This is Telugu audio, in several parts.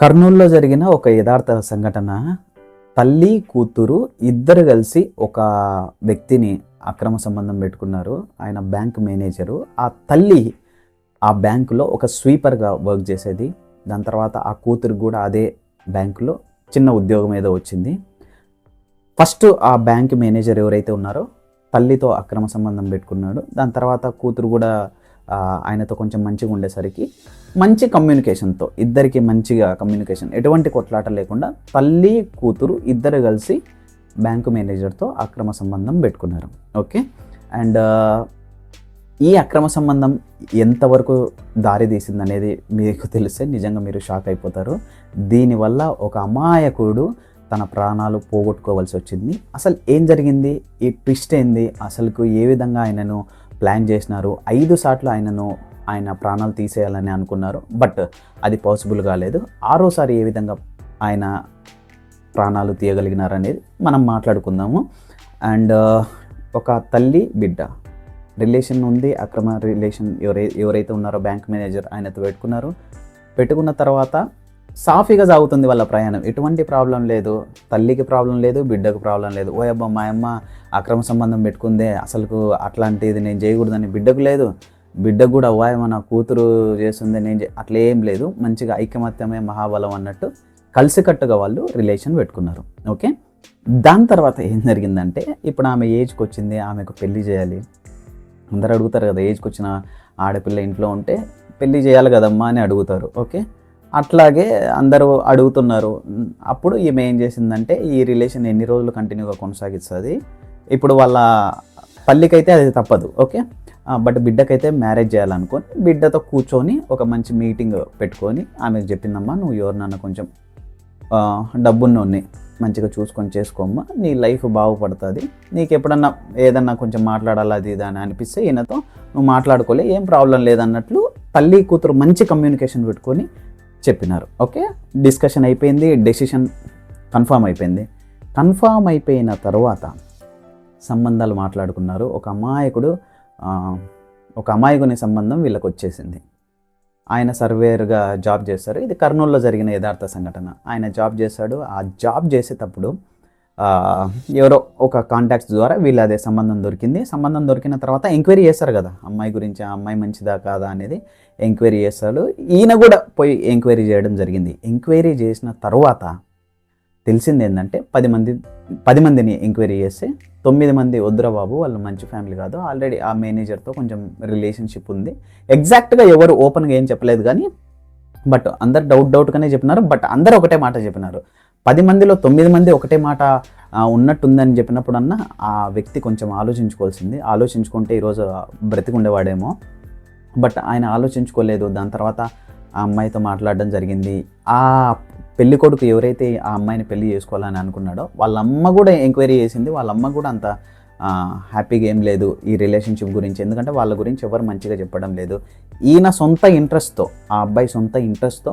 కర్నూలులో జరిగిన ఒక యథార్థ సంఘటన. తల్లి కూతురు ఇద్దరు కలిసి ఒక వ్యక్తిని అక్రమ సంబంధం పెట్టుకున్నారు. ఆయన బ్యాంక్ మేనేజరు. ఆ తల్లి ఆ బ్యాంకులో ఒక స్వీపర్గా వర్క్ చేసేది. దాని తర్వాత ఆ కూతురు కూడా అదే బ్యాంకులో చిన్న ఉద్యోగం ఏదో వచ్చింది. ఫస్ట్ ఆ బ్యాంక్ మేనేజర్ ఎవరైతే ఉన్నారో తల్లితో అక్రమ సంబంధం పెట్టుకున్నాడు. దాని తర్వాత కూతురు కూడా ఆయనతో కొంచెం మంచిగా ఉండేసరికి మంచి కమ్యూనికేషన్తో ఇద్దరికి మంచిగా కమ్యూనికేషన్ ఎటువంటి కొట్లాట లేకుండా తల్లి కూతురు ఇద్దరు కలిసి బ్యాంకు మేనేజర్తో అక్రమ సంబంధం పెట్టుకున్నారు. ఓకే? అండ్ ఈ అక్రమ సంబంధం ఎంతవరకు దారి తీసింది అనేది మీకు తెలిస్తే నిజంగా మీరు షాక్ అయిపోతారు. దీనివల్ల ఒక అమాయకుడు తన ప్రాణాలు పోగొట్టుకోవాల్సి వచ్చింది. అసలు ఏం జరిగింది? ఈ ట్విస్ట్ ఏంది? అసలుకు ఏ విధంగా ఆయనను ప్లాన్ చేసినారు. ఐదు సార్లు ఆయనను ఆయన ప్రాణాలు తీసేయాలని అనుకున్నారు. బట్ అది పాసిబుల్ కాలేదు. ఆరోసారి ఏ విధంగా ఆయన ప్రాణాలు తీయగలిగినారనేది మనం మాట్లాడుకుందాము. అండ్ ఒక తల్లి బిడ్డ. రిలేషన్ ఉంది అక్రమ రిలేషన్ ఎవరై ఎవరైతే ఉన్నారో బ్యాంక్ మేనేజర్ ఆయనతో పెట్టుకున్నారు. పెట్టుకున్న తర్వాత సాఫీగా సాగుతుంది వాళ్ళ ప్రయాణం. ఎటువంటి ప్రాబ్లం లేదు. తల్లికి ప్రాబ్లం లేదు బిడ్డకు ప్రాబ్లం లేదు. ఓ అబ్బా మా అమ్మ అక్రమ సంబంధం పెట్టుకుందే అసలుకు అట్లాంటిది నేను చేయకూడదని బిడ్డకు లేదు. బిడ్డకు కూడా ఓ అమ్మ నా కూతురు చేస్తుంది నేను అట్లా ఏం లేదు. మంచిగా ఐకమత్యమే మహాబలం అన్నట్టు కలిసికట్టుగా వాళ్ళు రిలేషన్ పెట్టుకున్నారు. ఓకే? దాని తర్వాత ఏం జరిగిందంటే ఇప్పుడు ఆమె ఏజ్కి వచ్చింది ఆమెకు పెళ్ళి చేయాలి. అందరు అడుగుతారు కదా ఏజ్కి వచ్చిన ఆడపిల్ల ఇంట్లో ఉంటే పెళ్ళి చేయాలి కదమ్మా అని అడుగుతారు. ఓకే? అట్లాగే అందరూ అడుగుతున్నారు అప్పుడు ఈమె ఏం చేసిందంటే ఈ రిలేషన్ ఎన్ని రోజులు కంటిన్యూగా కొనసాగిస్తుంది? ఇప్పుడు వాళ్ళ పల్లికైతే అది తప్పదు ఓకే? బట్ బిడ్డకైతే మ్యారేజ్ చేయాలనుకొని బిడ్డతో కూర్చొని ఒక మంచి మీటింగ్ పెట్టుకొని ఆమెకు చెప్పిందమ్మా నువ్వు ఎవరినన్నా కొంచెం డబ్బున్నోని డబ్బున్నోన్ని మంచిగా చూసుకొని చేసుకోమ్మా నీ లైఫ్ బాగుపడుతుంది. నీకు ఎప్పుడన్నా ఏదన్నా కొంచెం మాట్లాడాలి అది ఇది అని అనిపిస్తే ఈయనతో నువ్వు మాట్లాడుకోలే ఏం ప్రాబ్లం లేదన్నట్లు తల్లి కూతురు మంచి కమ్యూనికేషన్ పెట్టుకొని చెప్పినారు. ఓకే? డిస్కషన్ అయిపోయింది డెసిషన్ కన్ఫామ్ అయిపోయింది. కన్ఫామ్ అయిపోయిన తర్వాత సంబంధాలు మాట్లాడుకున్నారు. ఒక అమాయకుడు ఒక అమాయకుని సంబంధం వీళ్ళకి వచ్చేసింది. ఆయన సర్వేయర్గా జాబ్ చేస్తారు. ఇది కర్నూలులో జరిగిన యథార్థ సంఘటన. ఆయన జాబ్ చేశాడు. ఆ జాబ్ చేసేటప్పుడు ఎవరో ఒక కాంటాక్ట్స్ ద్వారా వీళ్ళు అదే సంబంధం దొరికింది. సంబంధం దొరికిన తర్వాత ఎంక్వైరీ చేస్తారు కదా అమ్మాయి గురించి ఆ అమ్మాయి మంచిదా కాదా అనేది ఎంక్వైరీ చేస్తారు. ఈయన కూడా పోయి ఎంక్వైరీ చేయడం జరిగింది. ఎంక్వైరీ చేసిన తర్వాత తెలిసింది ఏంటంటే పది మంది పది మందిని ఎంక్వైరీ చేస్తే తొమ్మిది మంది వద్దురా బాబు వాళ్ళు మంచి ఫ్యామిలీ కాదు. ఆల్రెడీ ఆ మేనేజర్తో కొంచెం రిలేషన్షిప్ ఉంది. ఎగ్జాక్ట్గా ఎవరు ఓపెన్గా ఏం చెప్పలేదు కానీ బట్ అందరు డౌట్ డౌట్గానే చెప్పినారు. బట్ అందరు ఒకటే మాట చెప్పినారు. పది మందిలో తొమ్మిది మంది ఒకటే మాట ఉన్నట్టుందని ఉన్నట్టుందని చెప్పినప్పుడన్నా ఆ వ్యక్తి కొంచెం ఆలోచించుకోవాల్సింది. ఆలోచించుకుంటే ఈరోజు బ్రతికుండేవాడేమో. బట్ ఆయన ఆలోచించుకోలేదు. దాని తర్వాత ఆ అమ్మాయితో మాట్లాడడం జరిగింది. ఆ పెళ్ళి కొడుకు ఎవరైతే ఆ అమ్మాయిని పెళ్ళి చేసుకోవాలని అనుకున్నాడో వాళ్ళ అమ్మ కూడా ఎంక్వైరీ చేసింది. వాళ్ళ అమ్మ కూడా అంత హ్యాపీగా ఏం లేదు ఈ రిలేషన్షిప్ గురించి. ఎందుకంటే వాళ్ళ గురించి ఎవరు మంచిగా చెప్పడం లేదు. ఈయన సొంత ఇంట్రెస్ట్తో ఆ అబ్బాయి సొంత ఇంట్రెస్ట్తో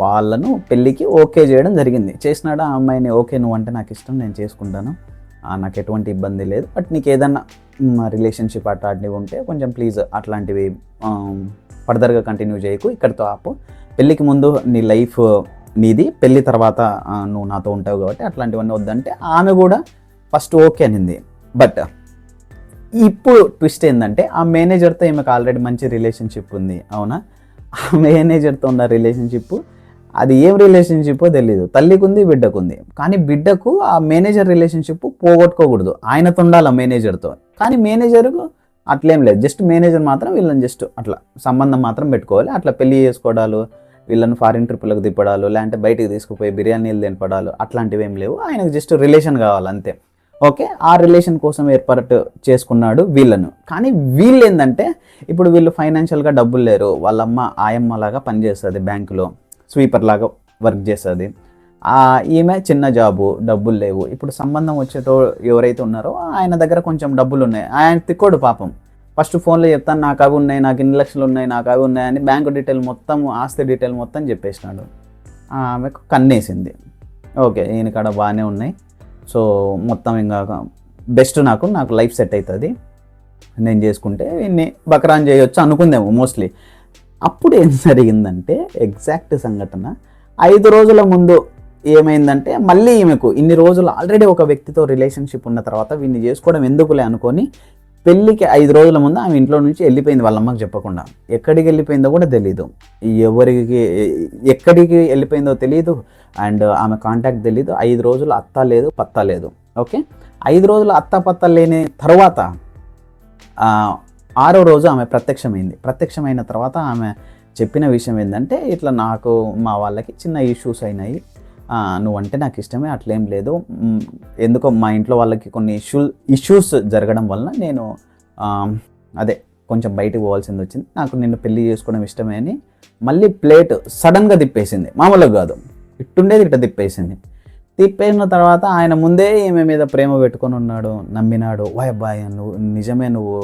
వాళ్ళను పెళ్ళికి ఓకే చేయడం జరిగింది. చేసినాడా? ఆ అమ్మాయిని ఓకే నువ్వు అంటే నాకు ఇష్టం నేను చేసుకుంటాను. నాకు ఎటువంటి ఇబ్బంది లేదు. బట్ నీకు ఏదన్నా రిలేషన్షిప్ అట్లాంటివి ఉంటే కొంచెం ప్లీజ్ అట్లాంటివి ఫర్దర్గా కంటిన్యూ చేయకు. ఇక్కడితో ఆపు. పెళ్ళికి ముందు నీ లైఫ్ నీది. పెళ్ళి తర్వాత నువ్వు నాతో ఉంటావు కాబట్టి అట్లాంటివన్నీ వద్దంటే ఆమె కూడా ఫస్ట్ ఓకే అనింది. బట్ ఇప్పుడు ట్విస్ట్ ఏంటంటే ఆ మేనేజర్తో ఈమెకు ఆల్రెడీ మంచి రిలేషన్షిప్ ఉంది. అవునా? ఆ మేనేజర్తో ఉన్న రిలేషన్షిప్ అది ఏం రిలేషన్షిప్ తెలియదు తల్లికి ఉంది బిడ్డకు ఉంది కానీ బిడ్డకు ఆ మేనేజర్ రిలేషన్షిప్ పోగొట్టుకోకూడదు. ఆయనతో ఉండాలి ఆ మేనేజర్తో కానీ మేనేజర్కు అట్లేం లేదు. జస్ట్ మేనేజర్ మాత్రం వీళ్ళని జస్ట్ అట్లా సంబంధం మాత్రం పెట్టుకోవాలి. అట్లా పెళ్ళి చేసుకోవడాలు వీళ్ళని ఫారిన్ ట్రిప్పులకు తిప్పడాలు లేదంటే బయటికి తీసుకుపోయి బిర్యానీలు తినపడాలు అట్లాంటివి ఏం లేవు. ఆయనకు జస్ట్ రిలేషన్ కావాలి అంతే. ఓకే? ఆ రిలేషన్ కోసం ఏర్పాటు చేసుకున్నాడు వీళ్ళను. కానీ వీళ్ళు ఏంటంటే ఇప్పుడు వీళ్ళు ఫైనాన్షియల్గా డబ్బులు లేరు. వాళ్ళమ్మ ఆయమ్మ లాగా పనిచేస్తుంది బ్యాంకులో. స్వీపర్ లాగా వర్క్ చేస్తుంది. ఈమె చిన్న జాబు డబ్బులు లేవు. ఇప్పుడు సంబంధం వచ్చేటో ఎవరైతే ఉన్నారో ఆయన దగ్గర కొంచెం డబ్బులు ఉన్నాయి. ఆయన తిక్కోడు పాపం. ఫస్ట్ ఫోన్లో చెప్తాను నాకు అవి ఉన్నాయి నాకు ఇన్ని లక్షలు ఉన్నాయి నాకు అవి ఉన్నాయి అని బ్యాంకు డీటెయిల్ మొత్తం ఆస్తి డీటెయిల్ మొత్తం చెప్పేసినాడు. ఆమెకు కన్నేసింది. ఓకే ఈయన కాడ బాగానే ఉన్నాయి. సో మొత్తం ఇంకా బెస్ట్ నాకు నాకు లైఫ్ సెట్ అవుతుంది. నేను చేసుకుంటే ఇన్ని బకరాన్ చేయొచ్చు అనుకుందేమో మోస్ట్లీ. అప్పుడు ఏం జరిగిందంటే ఎగ్జాక్ట్ సంఘటన ఐదు రోజుల ముందు ఏమైందంటే మళ్ళీ ఈమెకు ఇన్ని రోజులు ఆల్రెడీ ఒక వ్యక్తితో రిలేషన్షిప్ ఉన్న తర్వాత వీన్ని చేసుకోవడం ఎందుకులే అనుకొని పెళ్ళికి ఐదు రోజుల ముందు ఆమె ఇంట్లో నుంచి వెళ్ళిపోయింది వాళ్ళ అమ్మకి చెప్పకుండా. ఎక్కడికి వెళ్ళిపోయిందో కూడా తెలియదు ఎవరికి ఎక్కడికి వెళ్ళిపోయిందో తెలియదు అండ్ ఆమె కాంటాక్ట్ తెలియదు ఐదు రోజులు అత్త లేదు పత్త లేదు. ఓకే? ఐదు రోజులు అత్త పత్త లేని తర్వాత ఆరో రోజు ఆమె ప్రత్యక్షమైంది. ప్రత్యక్షమైన తర్వాత ఆమె చెప్పిన విషయం ఏంటంటే ఇట్లా నాకు మా వాళ్ళకి చిన్న ఇష్యూస్ అయినాయి. నువ్వంటే నాకు ఇష్టమే అట్లేం లేదు. ఎందుకో మా ఇంట్లో వాళ్ళకి కొన్ని ఇష్యూ ఇష్యూస్ జరగడం వలన నేను అదే కొంచెం బయటకు పోవాల్సింది వచ్చింది. నాకు నిన్ను పెళ్ళి చేసుకోవడం ఇష్టమే అని మళ్ళీ ప్లేట్ సడన్గా తిప్పేసింది. మామూలుగా కాదు. ఇట్టుండేది ఇట్ట తిప్పేసింది. తిప్పేసిన తర్వాత ఆయన ముందే ఈమె మీద ప్రేమ పెట్టుకొని ఉన్నాడు నమ్మినాడు. వాయ్ బాయ్ నువ్వు నిజమే నువ్వు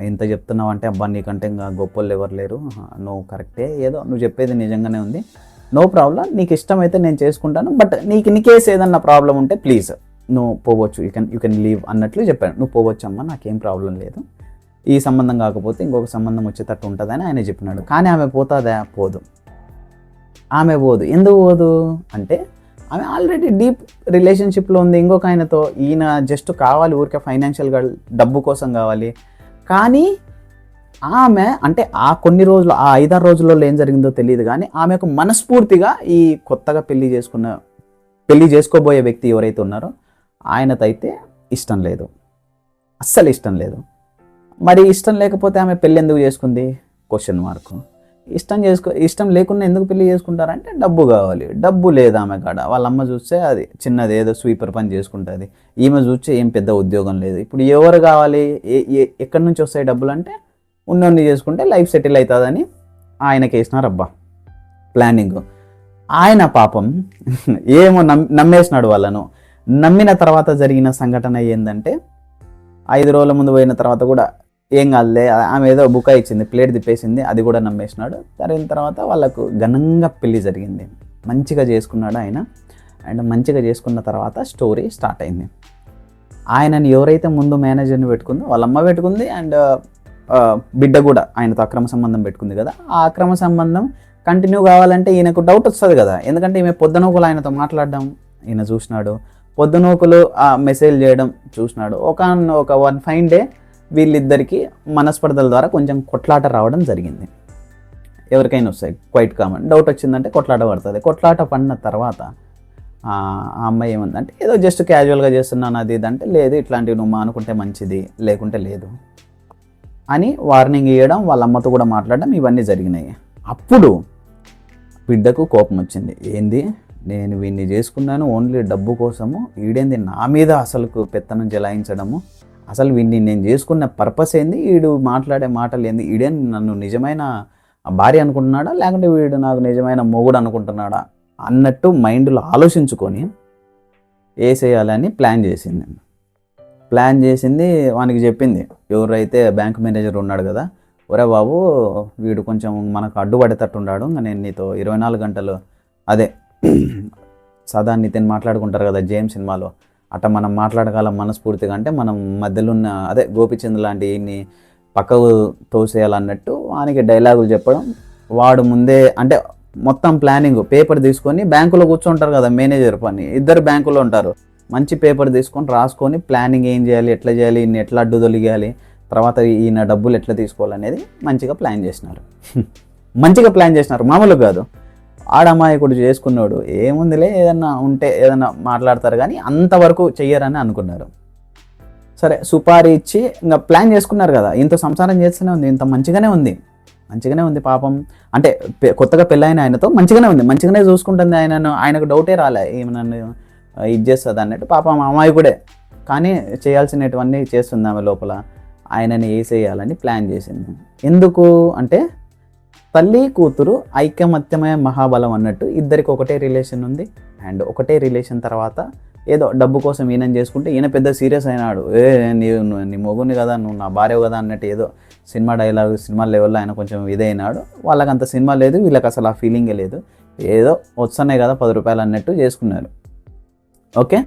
ఎంత చెప్తున్నావు అంటే అబ్బా నీకంటే ఇంకా గొప్పలు ఎవరు లేరు. నువ్వు కరెక్టే ఏదో నువ్వు చెప్పేది నిజంగానే ఉంది. నో ప్రాబ్లం నీకు ఇష్టమైతే నేను చేసుకుంటాను. బట్ నీకు నీకేస్ ఏదన్నా ప్రాబ్లం ఉంటే ప్లీజ్ నువ్వు పోవచ్చు. You can you can leave అన్నట్లు చెప్పాను. నువ్వు పోవచ్చు అమ్మా నాకేం ప్రాబ్లం లేదు. ఈ సంబంధం కాకపోతే ఇంకొక సంబంధం వచ్చేటట్టు ఉంటుందని ఆయన చెప్పినాడు. కానీ ఆమె పోతుందా? పోదు. ఆమె పోదు. ఎందుకు పోదు? అంటే ఆమె ఆల్రెడీ డీప్ రిలేషన్షిప్లో ఉంది. ఇంకొక ఆయనతో ఈయన జస్ట్ కావాలి ఊరికే ఫైనాన్షియల్గా డబ్బు కోసం కావాలి. కానీ ఆమె అంటే ఆ కొన్ని రోజులు ఆ ఐదారు రోజుల్లో ఏం జరిగిందో తెలియదు కానీ ఆమెకు మనస్ఫూర్తిగా ఈ కొత్తగా పెళ్ళి చేసుకున్న పెళ్ళి చేసుకోబోయే వ్యక్తి ఎవరైతే ఉన్నారో ఆయనతైతే ఇష్టం లేదు. అస్సలు ఇష్టం లేదు. మరి ఇష్టం లేకపోతే ఆమె పెళ్ళి ఎందుకు చేసుకుంది? క్వశ్చన్ మార్క్ ఇష్టం చేసుకో ఇష్టం లేకుండా ఎందుకు పెళ్ళి చేసుకుంటారంటే డబ్బు కావాలి. డబ్బు లేదు ఆమె కాడ. వాళ్ళ అమ్మ చూస్తే అది చిన్నది ఏదో స్వీపర్ పని చేసుకుంటుంది. ఈమె చూస్తే ఏం పెద్ద ఉద్యోగం లేదు. ఇప్పుడు ఎవరు కావాలి? ఏ ఏ- ఎక్కడి నుంచి వస్తాయి డబ్బులు అంటే ఉన్నోన్ని చేసుకుంటే లైఫ్ సెటిల్ అవుతుందని ఆయనకి వేసినారు అబ్బా. ప్లానింగ్. ఆయన పాపం ఏమో నమ్ నమ్మేసినాడు వాళ్ళను. నమ్మిన తర్వాత జరిగిన సంఘటన ఏంటంటే ఐదు రోజుల ముందు పోయిన తర్వాత కూడా ఏం కాదులే ఆమె ఏదో బుక్ ఇచ్చింది ప్లేట్ తిప్పేసింది అది కూడా నమ్మేసినాడు. జరిగిన తర్వాత వాళ్ళకు ఘనంగా పెళ్ళి జరిగింది. మంచిగా చేసుకున్నాడు ఆయన. అండ్ మంచిగా చేసుకున్న తర్వాత స్టోరీ స్టార్ట్ అయింది. ఆయనని ఎవరైతే ముందు మేనేజర్ని పెట్టుకుందో వాళ్ళ అమ్మ పెట్టుకుంది అండ్ బిడ్డ కూడా ఆయనతో అక్రమ సంబంధం పెట్టుకుంది కదా. ఆ అక్రమ సంబంధం కంటిన్యూ కావాలంటే ఈయనకు డౌట్ వస్తుంది కదా. ఎందుకంటే ఈమె పొద్దునోకులు ఆయనతో మాట్లాడడం ఈయన చూసినాడు. పొద్దునోకులు ఆ మెసేజ్ చేయడం చూసినాడు. ఒక ఒక వన్ ఫైన్ డే వీళ్ళిద్దరికీ మనస్పర్ధల ద్వారా కొంచెం కొట్లాట రావడం జరిగింది. ఎవరికైనా వస్తాయి క్వైట్ కామన్ డౌట్ వచ్చిందంటే కొట్లాట పడుతుంది. కొట్లాట పడిన తర్వాత ఆ అమ్మాయి ఏముందంటే ఏదో జస్ట్ క్యాజువల్గా చేస్తున్నాను అది ఇది అంటే లేదు ఇట్లాంటివి నువ్వు మానుకుంటే మంచిది లేకుంటే లేదు అని వార్నింగ్ ఇవ్వడం వాళ్ళ అమ్మతో కూడా మాట్లాడడం ఇవన్నీ జరిగినాయి. అప్పుడు బిడ్డకు కోపం వచ్చింది. ఏంది? నేను వీడిని చేసుకున్నాను ఓన్లీ డబ్బు కోసము? ఈడేంది నా మీద అసలు పెత్తనం జలాయించడము? అసలు వీడిని నేను చేసుకున్న పర్పస్ ఏంది? వీడు మాట్లాడే మాటలు ఏంది? వీడే నన్ను నిజమైన భార్య అనుకుంటున్నాడా? లేకుంటే వీడు నాకు నిజమైన మొగుడు అనుకుంటున్నాడా? అన్నట్టు మైండ్లో ఆలోచించుకొని వేసేయాలని ప్లాన్ చేసింది. ప్లాన్ చేసింది వానికి చెప్పింది. ఎవరైతే బ్యాంక్ మేనేజర్ ఉన్నాడు కదా ఒరే బాబు వీడు కొంచెం మనకు అడ్డుపడేటట్టు ఉన్నాడు ఇంకా నేను నీతో ఇరవై నాలుగు గంటలు అదే సదా నితిన్ మాట్లాడుకుంటారు కదా జేమ్ సినిమాలో. అట్ట మనం మాట్లాడగలం మనస్ఫూర్తిగా అంటే మనం మధ్యలో ఉన్న అదే గోపిచంద్ లాంటి ఈయన్ని పక్కకు తోసేయాలన్నట్టు వానికి డైలాగులు చెప్పడం వాడు ముందే అంటే మొత్తం ప్లానింగ్ పేపర్ తీసుకొని బ్యాంకులో కూర్చుంటారు కదా మేనేజర్ పని ఇద్దరు బ్యాంకులో ఉంటారు. మంచి పేపర్ తీసుకొని రాసుకొని ప్లానింగ్ ఏం చేయాలి ఎట్లా చేయాలి ఈయన ఎట్లా అడ్డు తొలగాలి తర్వాత ఈయన డబ్బులు ఎట్లా తీసుకోవాలనేది మంచిగా ప్లాన్ చేసినారు. మంచిగా ప్లాన్ చేసినారు మామూలుగా కాదు. ఆడమాయకుడు చేసుకున్నాడు. ఏముందిలే ఏదన్నా ఉంటే ఏదన్నా మాట్లాడతారు కానీ అంతవరకు చెయ్యరని అనుకున్నారు. సరే సుపారీ ఇచ్చి ఇంకా ప్లాన్ చేసుకున్నారు కదా. ఇంత సంసారం చేస్తూనే ఉంది ఇంత మంచిగానే ఉంది. మంచిగానే ఉంది పాపం. అంటే కొత్తగా పెళ్ళైన ఆయనతో మంచిగానే ఉంది. మంచిగానే చూసుకుంటుంది ఆయనను. ఆయనకు డౌటే రాలే. ఈమె నన్ను ఇది చేస్తుంది అన్నట్టు పాపం కూడా కానీ చేయాల్సినటువన్నీ చేస్తుంది ఆమె లోపల. ఆయనని వేసేయాలని ప్లాన్ చేసింది. ఎందుకు? అంటే తల్లి కూతురు ఐకమత్యమే మహాబలం అన్నట్టు ఇద్దరికి ఒకటే రిలేషన్ ఉంది. అండ్ ఒకటే రిలేషన్ తర్వాత ఏదో డబ్బు కోసం ఈయన చేసుకుంటే ఈయన పెద్ద సీరియస్ అయినాడు. ఏ నీ నువ్వు- నీ మొగుని కదా నువ్వు నా భార్య కదా అన్నట్టు ఏదో సినిమా డైలాగ్ సినిమా లెవెల్లో ఆయన కొంచెం ఇదైనాడు. వాళ్ళకి అంత సినిమా లేదు వీళ్ళకి అసలు ఆ ఫీలింగే లేదు. ఏదో వస్తున్నాయి కదా పది రూపాయలు అన్నట్టు చేసుకున్నారు. ఓకే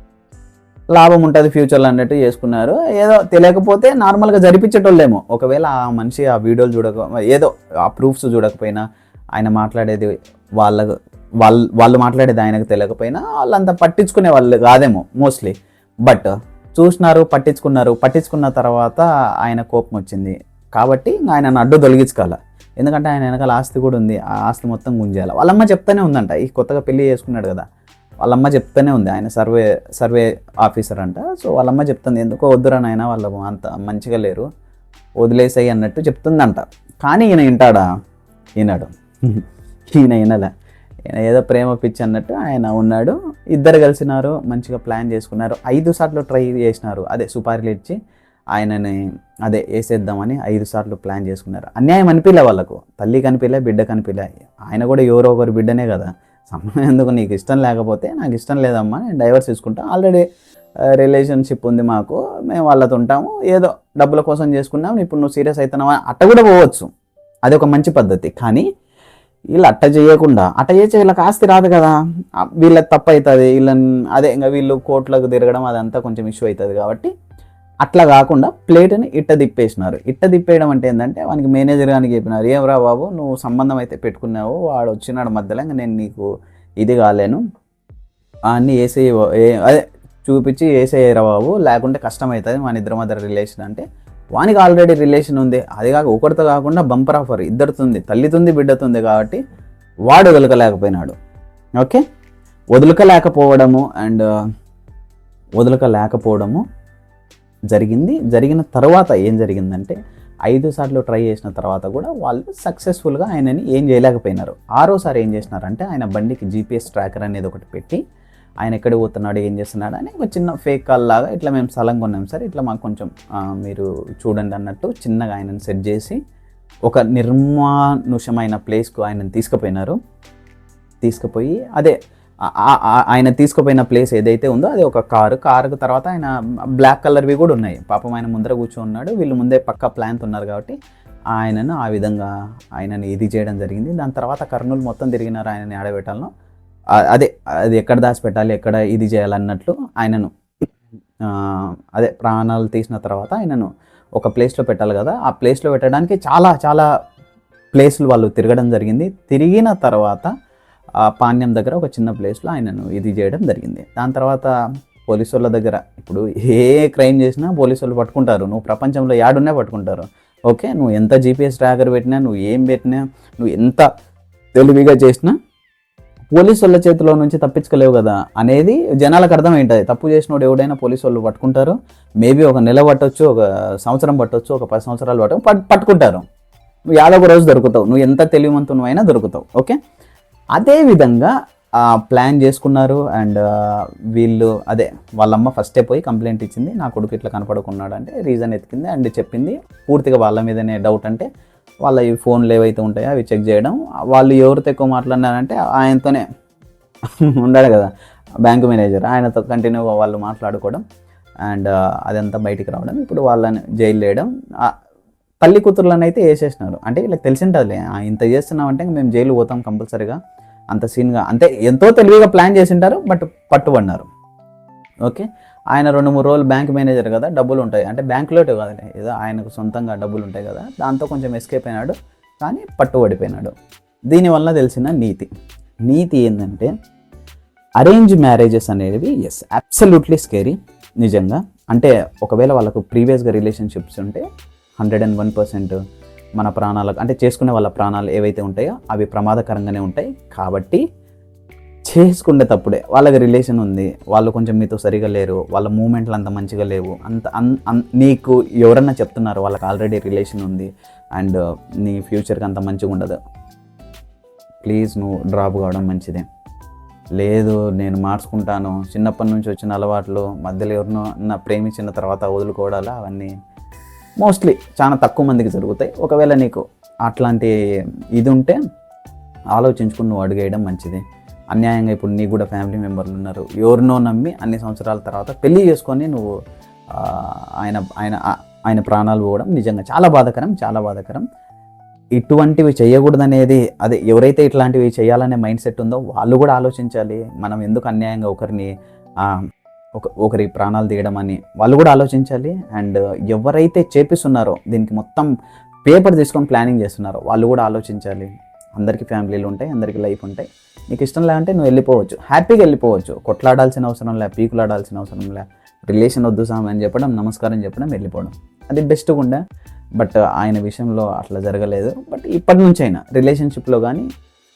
లాభం ఉంటుంది ఫ్యూచర్లో అన్నట్టు చేసుకున్నారు. ఏదో తెలియకపోతే నార్మల్గా జరిపించేటోళ్ళేమో. ఒకవేళ ఆ మనిషి ఆ వీడియోలు చూడక ఏదో ఆ ప్రూఫ్స్ చూడకపోయినా ఆయన మాట్లాడేది వాళ్ళ వాళ్ళు వాళ్ళు మాట్లాడేది ఆయనకు తెలియకపోయినా వాళ్ళంతా పట్టించుకునే వాళ్ళు కాదేమో మోస్ట్లీ బట్ చూసినారు పట్టించుకున్నారు పట్టించుకున్న తర్వాత ఆయన కోపం వచ్చింది. కాబట్టి ఆయన అడ్డు తొలగించుకోవాలి. ఎందుకంటే ఆయన వెనకాల ఆస్తి కూడా ఉంది. ఆ ఆస్తి మొత్తం గుంజేయాలి. వాళ్ళమ్మ చెప్తానే ఉందంట ఈ కొత్తగా పెళ్ళి చేసుకున్నాడు కదా. వాళ్ళమ్మ చెప్తూనే ఉంది. ఆయన సర్వే సర్వే ఆఫీసర్ అంట. సో వాళ్ళమ్మ చెప్తుంది ఎందుకో వద్దురా నాయన వాళ్ళు అంత మంచిగా లేరు. వదిలేసాయి అన్నట్టు చెప్తుందంట. కానీ ఈయన వింటాడా? ఈనాడు. ఈయన వినలే. ఈయన ఏదో ప్రేమ పిచ్చి అన్నట్టు ఆయన ఉన్నాడు. ఇద్దరు కలిసినారు మంచిగా ప్లాన్ చేసుకున్నారు. ఐదు సార్లు ట్రై చేసినారు. అదే సుపారీలు ఇచ్చి ఆయనని అదే వేసేద్దామని ఐదు సార్లు ప్లాన్ చేసుకున్నారు. అన్యాయం అనిపించలే వాళ్ళకు. తల్లి కనిపించలే బిడ్డ కనిపించలే ఆయన కూడా ఎవరో ఒకరు బిడ్డనే కదా. సంబంధం ఎందుకు? నీకు ఇష్టం లేకపోతే నాకు ఇష్టం లేదమ్మా నేను డైవర్స్ తీసుకుంటా ఆల్రెడీ రిలేషన్షిప్ ఉంది మాకు మేము వాళ్ళతో ఉంటాము. ఏదో డబ్బుల కోసం చేసుకున్నాం ఇప్పుడు నువ్వు సీరియస్ అవుతున్నావా అట్ట కూడా పోవచ్చు. అది ఒక మంచి పద్ధతి. కానీ వీళ్ళు అట్ట చేయకుండా అట్ట చేసే వీళ్ళకి ఆస్తి రాదు కదా. వీళ్ళకి తప్పు అవుతుంది. వీళ్ళని అదే ఇంకా వీళ్ళు కోట్లకు తిరగడం అదంతా కొంచెం ఇష్యూ అవుతుంది కాబట్టి అట్లా కాకుండా ప్లేట్ని ఇట్ట తిప్పేసినారు. ఇట్ట తిప్పేయడం అంటే ఏంటంటే వానికి మేనేజర్ గానికి చెప్పినారు ఏమరా బాబు నువ్వు సంబంధం అయితే పెట్టుకున్నావు వాడు వచ్చినాడు మధ్యలో ఇంకా నేను నీకు ఇది కాలేను. అన్నీ వేసే అదే చూపించి వేసేయరా బాబు లేకుంటే కష్టం అవుతుంది మన ఇద్దరి మధ్య రిలేషన్ అంటే. వానికి ఆల్రెడీ రిలేషన్ ఉంది. అది కాక ఒకరితో కాకుండా బంపర్ ఆఫర్ ఇద్దరుతుంది తల్లితుంది బిడ్డతుంది కాబట్టి వాడు వదలకలేకపోయినాడు. ఓకే? వదులుకలేకపోవడము అండ్ వదులుకలేకపోవడము జరిగింది. జరిగిన తర్వాత ఏం జరిగిందంటే ఐదు సార్లు ట్రై చేసిన తర్వాత కూడా వాళ్ళు సక్సెస్ఫుల్గా ఆయనని ఏం చేయలేకపోయినారు. ఆరోసారి ఏం చేసినారంటే ఆయన బండికి జీపీఎస్ ట్రాకర్ అనేది ఒకటి పెట్టి ఆయన ఎక్కడ పోతున్నాడు ఏం చేస్తున్నాడు అని ఒక చిన్న ఫేక్ కాల్ లాగా ఇట్లా మేము స్థలం కొన్నాం సార్ ఇట్లా మాకు కొంచెం మీరు చూడండి అన్నట్టు చిన్నగా ఆయనను సెట్ చేసి ఒక నిర్మానుషమైన ప్లేస్కు ఆయనను తీసుకుపోయినారు. తీసుకుపోయి అదే ఆయన తీసుకుపోయిన ప్లేస్ ఏదైతే ఉందో అది ఒక కారు. కారు తర్వాత ఆయన బ్లాక్ కలర్వి కూడా ఉన్నాయి. పాపం ఆయన ముందర కూర్చొని ఉన్నాడు వీళ్ళు ముందే పక్క ప్లాన్త్ ఉన్నారు కాబట్టి ఆయనను ఆ విధంగా ఆయనను ఇది చేయడం జరిగింది. దాని తర్వాత కర్నూలు మొత్తం తిరిగినారు ఆయనని ఆడబెట్టాలను. అదే అది ఎక్కడ దాచిపెట్టాలి ఎక్కడ ఇది చేయాలన్నట్లు ఆయనను అదే ప్రాణాలు తీసిన తర్వాత ఆయనను ఒక ప్లేస్లో పెట్టాలి కదా. ఆ ప్లేస్లో పెట్టడానికి చాలా చాలా ప్లేస్లు వాళ్ళు తిరగడం జరిగింది. తిరిగిన తర్వాత ఆ పాణ్యం దగ్గర ఒక చిన్న ప్లేస్లో ఆయనను ఇది చేయడం జరిగింది. దాని తర్వాత పోలీసు వాళ్ళ దగ్గర ఇప్పుడు ఏ క్రైమ్ చేసినా పోలీసు వాళ్ళు పట్టుకుంటారు. నువ్వు ప్రపంచంలో యాడున్నా పట్టుకుంటారు. ఓకే నువ్వు ఎంత జీపీఎస్ ట్రాకర్ పెట్టినా నువ్వు ఏం పెట్టినా నువ్వు ఎంత తెలివిగా చేసినా పోలీసు వాళ్ళ చేతిలో నుంచి తప్పించుకోలేవు కదా అనేది జనాలకు అర్థమైంటుంది. తప్పు చేసినోడు ఎవడైనా పోలీసు వాళ్ళు పట్టుకుంటారు. మేబీ ఒక నెల పట్టొచ్చు ఒక సంవత్సరం పట్టొచ్చు ఒక పది సంవత్సరాలు పట్ట పట్టుకుంటారు. నువ్వు యాదో ఒక రోజు దొరుకుతావు. నువ్వు ఎంత తెలివిమంతును అయినా దొరుకుతావు. ఓకే? అదే విధంగా ప్లాన్ చేసుకున్నారు అండ్ వీళ్ళు అదే వాళ్ళమ్మ ఫస్టే పోయి కంప్లైంట్ ఇచ్చింది నా కొడుకు ఇట్లా కనపడుకున్నాడు అంటే రీజన్ ఎత్తికింది అండ్ చెప్పింది. పూర్తిగా వాళ్ళ మీదనే డౌట్ అంటే వాళ్ళ ఈ ఫోన్లు ఏవైతే ఉంటాయో అవి చెక్ చేయడం. వాళ్ళు ఎవరితో ఎక్కువ మాట్లాడినారంటే ఆయనతోనే ఉండాడు కదా బ్యాంక్ మేనేజర్ ఆయనతో కంటిన్యూగా వాళ్ళు మాట్లాడుకోవడం అండ్ అదంతా బయటికి రావడం. ఇప్పుడు వాళ్ళని జైలు వేయడం. ఆ, తల్లి కూతుర్లను అయితే వేసేసినారు. అంటే వీళ్ళకి తెలిసి ఉంటుందిలే ఇంత చేస్తున్నామంటే మేము జైలు పోతాం కంపల్సరీగా. అంత సీన్గా అంటే ఎంతో తెలివిగా ప్లాన్ చేసింటారు బట్ పట్టుబడినారు. ఓకే ఆయన రెండు మూడు రోజులు బ్యాంక్ మేనేజర్ కదా డబ్బులు ఉంటాయి. అంటే బ్యాంకులోటే కాదు ఏదో ఆయనకు సొంతంగా డబ్బులు ఉంటాయి కదా దాంతో కొంచెం ఎస్కేప్ అయినాడు కానీ పట్టుబడిపోయినాడు. దీనివల్ల తెలిసిన నీతి. నీతి ఏంటంటే అరేంజ్ మ్యారేజెస్ అనేవి ఎస్ అబ్సల్యూట్లీ స్కేరీ నిజంగా. అంటే ఒకవేళ వాళ్ళకు ప్రీవియస్గా రిలేషన్షిప్స్ ఉంటే హండ్రెడ్ అండ్ వన్ పర్సెంట్ మన ప్రాణాలకు అంటే చేసుకునే వాళ్ళ ప్రాణాలు ఏవైతే ఉంటాయో అవి ప్రమాదకరంగానే ఉంటాయి. కాబట్టి చేసుకునేటప్పుడే వాళ్ళకి రిలేషన్ ఉంది వాళ్ళు కొంచెం మీతో సరిగా లేరు వాళ్ళ మూమెంట్లు అంత మంచిగా లేవు అంత అన్- నీకు ఎవరన్నా చెప్తున్నారు వాళ్ళకి ఆల్రెడీ రిలేషన్ ఉంది అండ్ నీ ఫ్యూచర్కి అంత మంచిగా ఉండదు. ప్లీజ్ నువ్వు డ్రాప్ కావడం మంచిదే. లేదు నేను మార్చుకుంటాను. చిన్నప్పటి నుంచి వచ్చిన అలవాట్లు మధ్యలో ఎవరినో నా ప్రేమించిన తర్వాత వదులుకోవడాలా? అవన్నీ మోస్ట్లీ చాలా తక్కువ మందికి జరుగుతాయి. ఒకవేళ నీకు అట్లాంటి ఇది ఉంటే ఆలోచించుకుని నువ్వు అడిగేయడం మంచిది. అన్యాయంగా ఇప్పుడు నీకు కూడా ఫ్యామిలీ మెంబర్లు ఉన్నారు. ఎవరినో నమ్మి అన్ని సంవత్సరాల తర్వాత పెళ్ళి చేసుకొని నువ్వు ఆయన ఆయన ఆయన ప్రాణాలు పోవడం నిజంగా చాలా బాధాకరం చాలా బాధాకరం. ఇటువంటివి చేయకూడదనేది అదే ఎవరైతే ఇట్లాంటివి చేయాలనే మైండ్ సెట్ ఉందో వాళ్ళు కూడా ఆలోచించాలి. మనం ఎందుకు అన్యాయంగా ఒకరిని ఒక ఒకరి ప్రాణాలు తీయడం అని వాళ్ళు కూడా ఆలోచించాలి. అండ్ ఎవరైతే చేపిస్తున్నారో దీనికి మొత్తం పేపర్ తీసుకొని ప్లానింగ్ చేస్తున్నారో వాళ్ళు కూడా ఆలోచించాలి. అందరికీ ఫ్యామిలీలు ఉంటాయి అందరికీ లైఫ్ ఉంటాయి. నీకు ఇష్టం లేదంటే నువ్వు వెళ్ళిపోవచ్చు. హ్యాపీగా వెళ్ళిపోవచ్చు. కొట్లాడాల్సిన అవసరం లే పీకులాడాల్సిన అవసరం లే. రిలేషన్ వద్దు సామె అని చెప్పడం నమస్కారం చెప్పడం వెళ్ళిపోవడం. అది బెస్ట్ ఉండే బట్ ఆయన విషయంలో అట్లా జరగలేదు. బట్ ఇప్పటి నుంచి అయినా రిలేషన్షిప్లో కానీ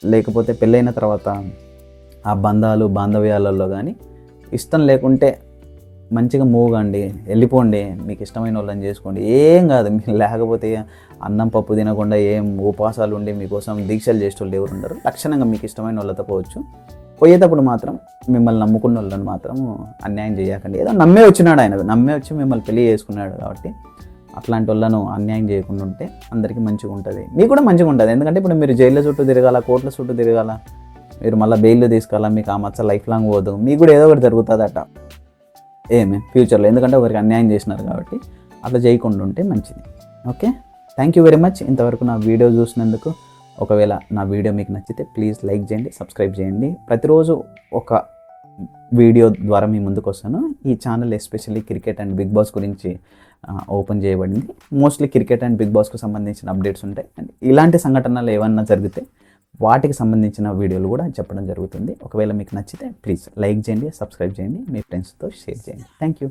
లేకపోతే పెళ్ళైన తర్వాత ఆ బంధాలు బాంధవ్యాలలో కానీ ఇష్టం లేకుంటే మంచిగా మూవ్ కండి వెళ్ళిపోండి మీకు ఇష్టమైన వాళ్ళని చేసుకోండి. ఏం కాదు మీకు లేకపోతే అన్నం పప్పు తినకుండా ఏం ఉపవాసాలు ఉండి మీకోసం దీక్షలు చేసే వాళ్ళు ఎవరు ఉండరు. లక్షణంగా మీకు ఇష్టమైన వాళ్ళతో పోవచ్చు. పోయేటప్పుడు మాత్రం మిమ్మల్ని నమ్ముకున్న వాళ్ళని మాత్రం అన్యాయం చేయకండి. ఏదో నమ్మే వచ్చినాడు ఆయన. నమ్మే వచ్చి మిమ్మల్ని పెళ్ళి చేసుకున్నాడు కాబట్టి అట్లాంటి వాళ్ళను అన్యాయం చేయకుండా ఉంటే అందరికీ మంచిగా ఉంటుంది. మీకు కూడా మంచిగా ఉంటుంది. ఎందుకంటే ఇప్పుడు మీరు జైల్లో చుట్టూ తిరగాల కోట్ల చుట్టూ తిరగాల? మీరు మళ్ళీ బెయిల్లో తీసుకోవాలా మీకు ఆ మచ్చ లైఫ్ లాంగ్ పోదు. మీకు కూడా ఏదో ఒకటి జరుగుతుందట. ఏమే? ఫ్యూచర్లో ఎందుకంటే ఒకరికి అన్యాయం చేసినారు కాబట్టి అట్లా చేయకుండా ఉంటే మంచిది. Okay thank you very much ఇంతవరకు నా వీడియో చూసినందుకు ఒకవేళ నా వీడియో మీకు నచ్చితే ప్లీజ్ లైక్ చేయండి సబ్స్క్రైబ్ చేయండి. ప్రతిరోజు ఒక వీడియో ద్వారా మీ ముందుకు వస్తాను. ఈ channel especially cricket and Bigg Boss గురించి ఓపెన్ చేయబడింది. మోస్ట్లీ క్రికెట్ అండ్ బిగ్ బాస్కు సంబంధించిన అప్డేట్స్ ఉంటాయి. అండ్ ఇలాంటి సంఘటనలు ఏమన్నా జరిగితే వాటికి సంబంధించిన వీడియోలు కూడా చెప్పడం జరుగుతుంది. ఒకవేళ మీకు నచ్చితే ప్లీజ్ లైక్ చేయండి సబ్స్క్రైబ్ చేయండి. మీ ఫ్రెండ్స్తో షేర్ చేయండి. Thank you